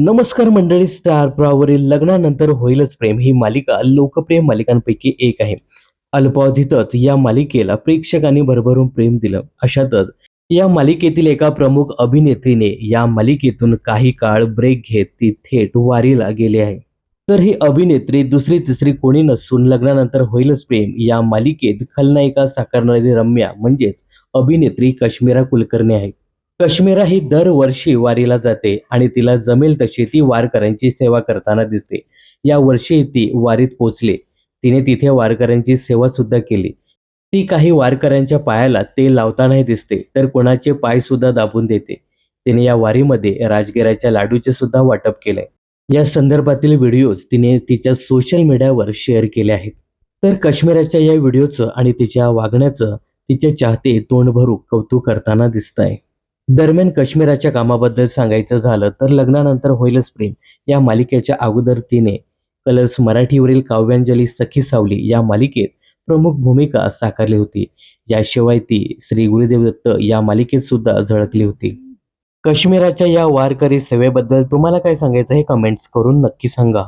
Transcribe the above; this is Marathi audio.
नमस्कार मंडळी स्टार प्रावरील लग्नानंतर होईलच प्रेम. ही मालिका लोकप्रिय मालिकांपैकी एक आहे. अल्पावधीतच या मालिकेला प्रेक्षकांनी भरभरून प्रेम दिलं. अशातच या मालिकेतील एका प्रमुख अभिनेत्रीने या मालिकेतून काही काळ ब्रेक घेत ती थेट वारीला गेली आहे. तर ही अभिनेत्री दुसरी तिसरी कोणी नसून लग्नानंतर होईलच प्रेम. या मालिकेत खलनायिका साकारणारी रम्या म्हणजेच अभिनेत्री कश्मीरा कुलकर्णी आहे. कश्मीरा ही दरवर्षी वारीला जाते आणि तिला जमेल तशी ती वारकऱ्यांची सेवा करताना दिसते. या वर्षी ती वारीत पोचली. तिने तिथे वारकऱ्यांची सेवा सुद्धा केली. ती काही वारकऱ्यांच्या पायाला तेल लावतानाही दिसते तर कोणाचे पाय सुद्धा दाबून देते. तिने या वारीमध्ये राजगिराच्या लाडूचे सुद्धा वाटप केलंय या संदर्भातील व्हिडिओज तिने तिच्या सोशल मीडियावर शेअर केले आहेत. तर काश्मीराच्या या व्हिडिओचं आणि तिच्या वागण्याचं तिचे चाहते तोंडभरू कौतुक करताना दिसत आहे दरम्यान काश्मीराच्या कामाबद्दल सांगायचं झालं तर लग्नानंतर होईलच प्रेम या मालिकेच्या अगोदर तिने कलर्स मराठीवरील काव्यांजली सखी सावली या मालिकेत प्रमुख भूमिका साकारली होती. याशिवाय ती श्री गुरुदेव दत्त या मालिकेत सुद्धा झळकली होती. काश्मीराच्या या वारकरी सेवेबद्दल तुम्हाला काय सांगायचं हे कमेंट्स करून नक्की सांगा.